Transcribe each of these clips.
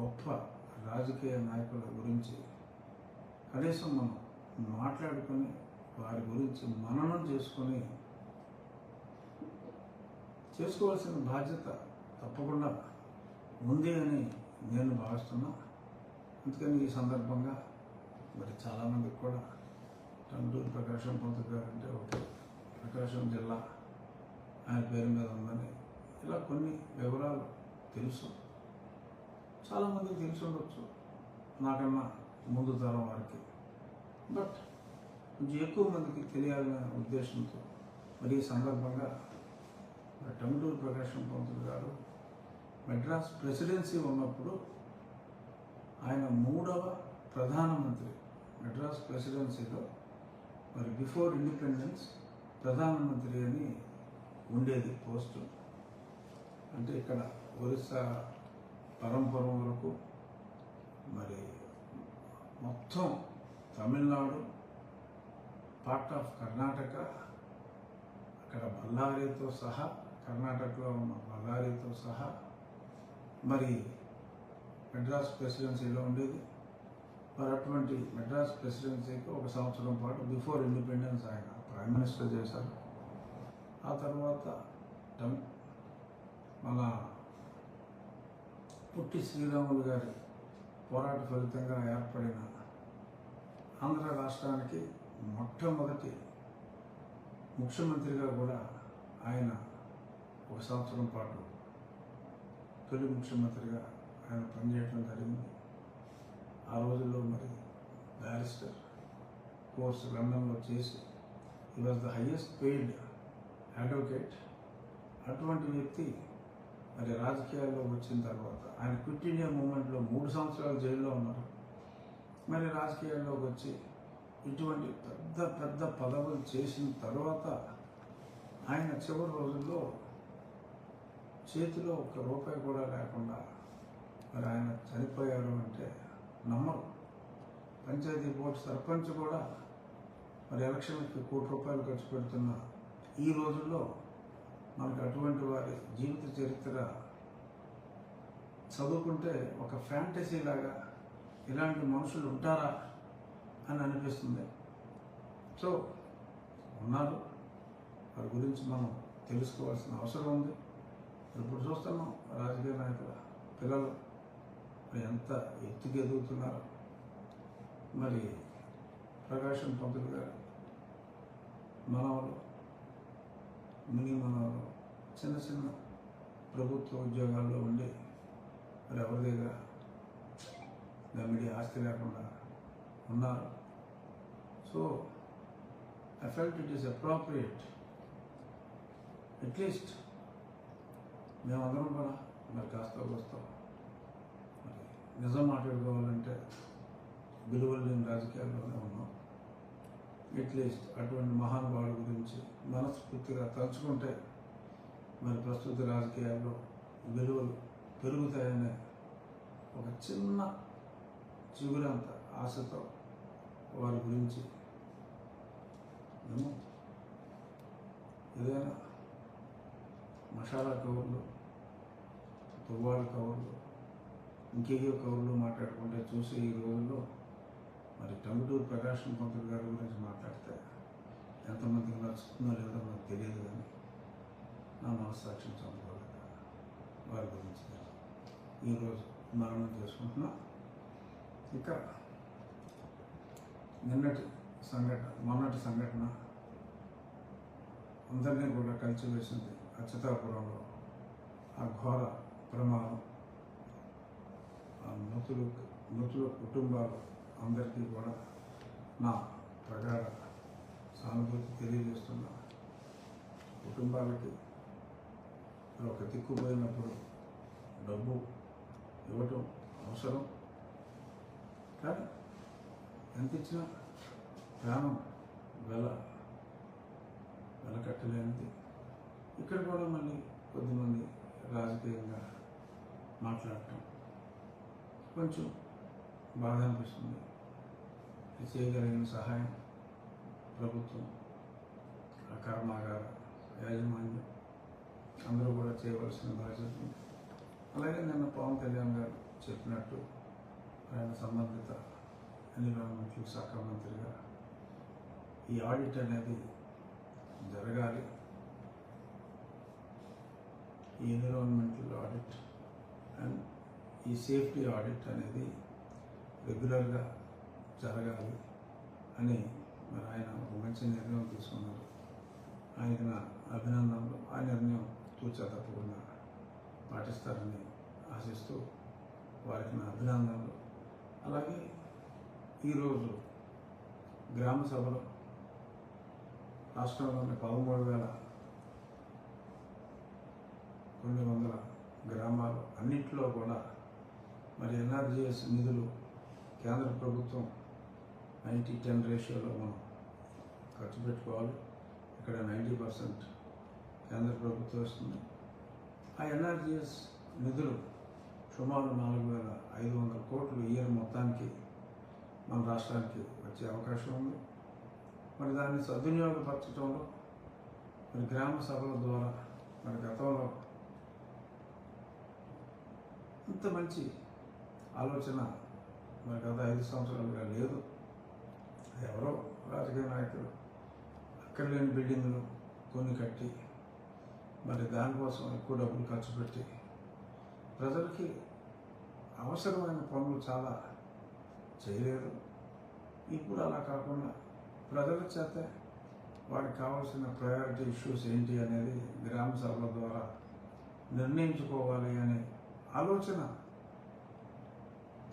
గొప్ప రాజకీయ నాయకుల గురించి కనీసం మనం మాట్లాడుకొని వారి గురించి మననం చేసుకొని చేసుకోవాల్సిన బాధ్యత తప్పకుండా ఉంది అని నేను భావిస్తున్నా. అందుకని ఈ సందర్భంగా మరి చాలామందికి కూడా టండూరు ప్రకాశం పంతులు గారు అంటే ఒక ప్రకాశం జిల్లా ఆయన పేరు మీద ఉందని ఇలా కొన్ని వివరాలు తెలుసు. చాలామందికి తెలిసి ఉండొచ్చు. నాకన్నా ముందు తరం వారికి. బట్ కొంచెం ఎక్కువ మందికి తెలియాలనే ఉద్దేశంతో మరి ఈ సందర్భంగా మరి టంగుటూరు ప్రకాశం పంతులు గారు మెడ్రాస్ ప్రెసిడెన్సీ ఉన్నప్పుడు ఆయన మూడవ ప్రధానమంత్రి మెడ్రాస్ ప్రెసిడెన్సీలో మరి బిఫోర్ ఇండిపెండెన్స్ ప్రధానమంత్రి అని ఉండేది పోస్టు. అంటే ఇక్కడ ఒరిస్సా పరంపరం వరకు మరి మొత్తం తమిళనాడు పార్ట్ ఆఫ్ కర్ణాటక అక్కడ బళ్ళారితో సహా కర్ణాటకలో ఉన్న బళ్ళారితో సహా మరి మెడ్రాస్ ప్రెసిడెన్సీలో ఉండేది. మరి అటువంటి మెడ్రాస్ ప్రెసిడెన్సీకి ఒక సంవత్సరం పాటు బిఫోర్ ఇండిపెండెన్స్ ఆయన ప్రైమ్ మినిస్టర్ చేశారు. ఆ తర్వాత టం- మన పుట్టి శ్రీరాములు గారి పోరాట ఫలితంగా ఏర్పడిన ఆంధ్ర రాష్ట్రానికి మొట్టమొదటి ముఖ్యమంత్రిగా కూడా ఆయన ఒక సంవత్సరం పాటు తొలి ముఖ్యమంత్రిగా ఆయన పనిచేయడం జరిగింది. ఆ రోజుల్లో మరి బ్యారిస్టర్ కోర్సు లండన్లో చేసి ఈ was the highest paid advocate అటువంటి వ్యక్తి మరి రాజకీయాల్లో వచ్చిన తర్వాత ఆయన క్విట్ ఇండియా మూమెంట్లో మూడు సంవత్సరాలు జైల్లో ఉన్నారు. మరి రాజకీయాల్లోకి వచ్చి ఇటువంటి పెద్ద పెద్ద పదవులు చేసిన తర్వాత ఆయన చివరి రోజుల్లో చేతిలో ఒక్క రూపాయి కూడా లేకుండా మరి ఆయన చనిపోయారు అంటే నమ్మరు. పంచాయతీ బోర్డు సర్పంచ్ కూడా మరి ఎలక్షన్కి కోటి రూపాయలు ఖర్చు పెడుతున్న ఈ రోజుల్లో మనకు అటువంటి వారి జీవిత చరిత్ర చదువుకుంటే ఒక ఫ్యాంటసీ లాగా ఇలాంటి మనుషులు ఉంటారా అని అనిపిస్తుంది. సో ఉన్నారు. వారి గురించి మనం తెలుసుకోవాల్సిన అవసరం ఉంది. ఇప్పుడు చూస్తున్నాం రాజకీయ నాయకుల పిల్లలు ఎంత ఎత్తుకు ఎదుగుతున్నారు. మరి ప్రకాశం పంతులు గారు మనవలు ముని మనవలు చిన్న చిన్న ప్రభుత్వ ఉద్యోగాల్లో ఉండి మరి ఎవరి దగ్గర గమ్మిడి ఆస్తి లేకుండా ఉన్నారు. So I felt it is appropriate at least మేమందరం కూడా మరి కాస్త వస్తాం. మరి నిజం మాట్లాడుకోవాలంటే విలువలు లేని రాజకీయాల్లోనే ఉన్నాం. అట్లీస్ట్ అటువంటి మహానుభావుల గురించి మనస్ఫూర్తిగా తలుచుకుంటే మరి ప్రస్తుత రాజకీయాల్లో విలువలు పెరుగుతాయనే ఒక చిన్న చిగురంత ఆశతో వారి గురించి మేము ఏదైనా మసాలా కవర్లు తువ్వాల కవర్లు ఇంకేయో కవర్లు మాట్లాడుకుంటే చూసి ఈ రోజుల్లో మరి టంగుటూరు ప్రకాశం పంతులు గారి గురించి మాట్లాడితే ఎంతమందికి నచ్చుతుందో లేదో నాకు తెలియదు కానీ నా మనస్సాక్షిని చదువుకోలేక వారి గురించి ఈరోజు మరణం చేసుకుంటున్నా. ఇక నిన్నటి సంఘటన మొన్నటి సంఘటన అందరినీ కూడా కలిసివేసింది అచ్యుతాపురంలో ఆ ఘోర ప్రమాదం. ఆ మృతులు మృతుల కుటుంబాలు అందరికీ కూడా నా ప్రగాఢ సానుభూతి తెలియజేస్తున్నా. కుటుంబాలకి ఒక దిక్కుపోయినప్పుడు డబ్బు ఇవ్వటం అవసరం. కానీ ఎంత ఇచ్చినా ప్రాణం వెల వెలకట్టలేనిది. ఇక్కడ కూడా మళ్ళీ కొద్దిమంది రాజకీయంగా మాట్లాడటం కొంచెం బాధ అనిపిస్తుంది. చేయగలిగిన సహాయం ప్రభుత్వం ఆ కర్మాగార యాజమాన్యం అందరూ కూడా చేయవలసిన బాధ్యత అలాగే నిన్న పవన్ కళ్యాణ్ గారు గారు చెప్పినట్టు ఆయన సంబంధిత ఎన్విరాన్మెంటల్ శాఖ మంత్రిగా ఈ ఆడిట్ అనేది జరగాలి. ఈ ఎన్విరాన్మెంటల్ ఆడిట్ అండ్ ఈ సేఫ్టీ ఆడిట్ అనేది రెగ్యులర్గా జరగాలి అని మరి ఆయన ఒక మంచి నిర్ణయం తీసుకున్నారు. ఆయన నా అభినందనలు ఆ నిర్ణయం తూచా తప్పకుండా పాటిస్తారని ఆశిస్తూ వారికి నా అభినందనలు. అలాగే ఈరోజు గ్రామ సభలో రాష్ట్రంలోని పదమూడు వేల రెండు వందల గ్రామాలు అన్నింటిలో కూడా మరి ఎన్ఆర్జీఎస్ నిధులు కేంద్ర ప్రభుత్వం నైంటీ టెన్ రేషియోలో మనం ఖర్చు పెట్టుకోవాలి. ఇక్కడ నైంటీ పర్సెంట్ కేంద్ర ప్రభుత్వం వస్తుంది ఆ ఎన్ఆర్జీఎస్ నిధులు సుమారు నాలుగు వేల ఐదు వందల కోట్లు ఇయర్ మొత్తానికి మన రాష్ట్రానికి వచ్చే అవకాశం ఉంది. మరి దాన్ని సద్వినియోగపరచడంలో మరి గ్రామ సభల ద్వారా మరి గతంలో ఇంత మంచి ఆలోచన మరి గత ఐదు సంవత్సరాలుగా లేదు. ఎవరో రాజకీయ నాయకులు అక్కడ లేని బిల్డింగులు కొన్ని కట్టి మరి దానికోసం ఎక్కువ డబ్బులు ఖర్చు పెట్టి ప్రజలకి అవసరమైన పనులు చాలా చేయలేదు ఇప్పుడు అలా కాకుండా ప్రజల చేత వారికి కావాల్సిన ప్రయారిటీ ఇష్యూస్ ఏంటి అనేది గ్రామ సభల ద్వారా నిర్ణయించుకోవాలి అనే ఆలోచన.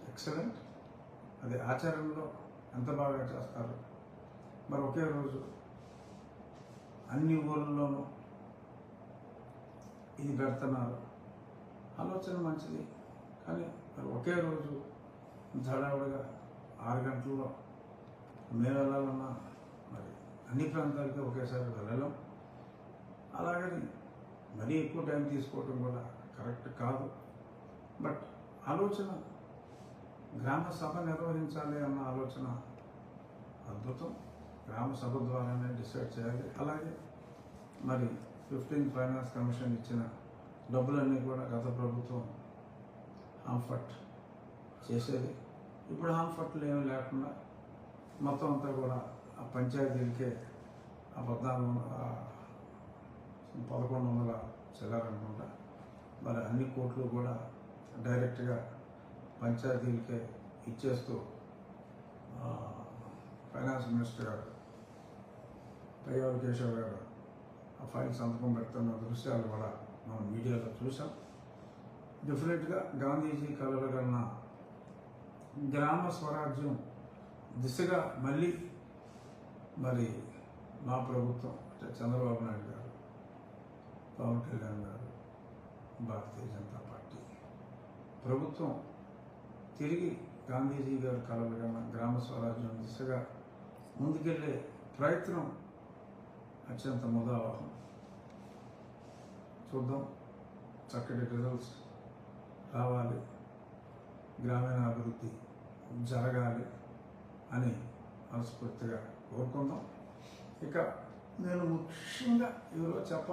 ఎక్సలెంట్. అది ఆచరణలో ఎంత బాగా చేస్తారు? మరి ఒకే రోజు అన్ని ఊళ్ళలోనూ ఇది పెడుతున్నారు. ఆలోచన మంచిది. కానీ మరి ఒకే రోజు హడావుడిగా ఆరు గంటల్లో మేము వెళ్ళాలన్నా మరి అన్ని ప్రాంతాలకి ఒకేసారి వెళ్ళలేం. అలాగని మరీ ఎక్కువ టైం తీసుకోవటం కూడా కరెక్ట్ కాదు. బట్ ఆలోచన గ్రామ సభ నిర్వహించాలి అన్న ఆలోచన అద్భుతం. గ్రామ సభ ద్వారానే డిసైడ్ చేయాలి. అలాగే మరి ఫిఫ్టీన్ ఫైనాన్స్ కమిషన్ ఇచ్చిన డబ్బులన్నీ కూడా గత ప్రభుత్వం హాంఫర్ట్ చేసేది. ఇప్పుడు హాంఫర్ట్లు ఏమీ లేకుండా మొత్తం అంతా కూడా ఆ పంచాయతీలకే ఆ పద్నాలుగు పదకొండు వందల చిల్లరనుకుంటా మరి అన్ని కోట్లు కూడా డైరెక్ట్గా పంచాయతీలకే ఇచ్చేస్తూ ఫైనాన్స్ మినిస్టర్ గారు పయ్యారు కేశవ్ గారు ఆ ఫైల్ సంతకం పెడుతున్న దృశ్యాలు కూడా మనం మీడియాలో చూసాం డెఫినెట్గా గాంధీజీ కలలు కన్నా గ్రామ స్వరాజ్యం దిశగా మళ్ళీ మరి మా ప్రభుత్వం అంటే చంద్రబాబు నాయుడు గారు పవన్ కళ్యాణ్ గారు భారతీయ జనతా పార్టీ ప్రభుత్వం తిరిగి గాంధీజీ గారు కలలు గ్రామ స్వరాజ్యం దిశగా ముందుకెళ్ళే ప్రయత్నం అత్యంత ముదావహం. చూద్దాం. చక్కటి రిజల్ట్స్ రావాలి. గ్రామీణ అభివృద్ధి జరగాలి అని మనస్ఫూర్తిగా కోరుకుందాం. ఇక నేను ముఖ్యంగా ఈరోజు చెప్పాలి.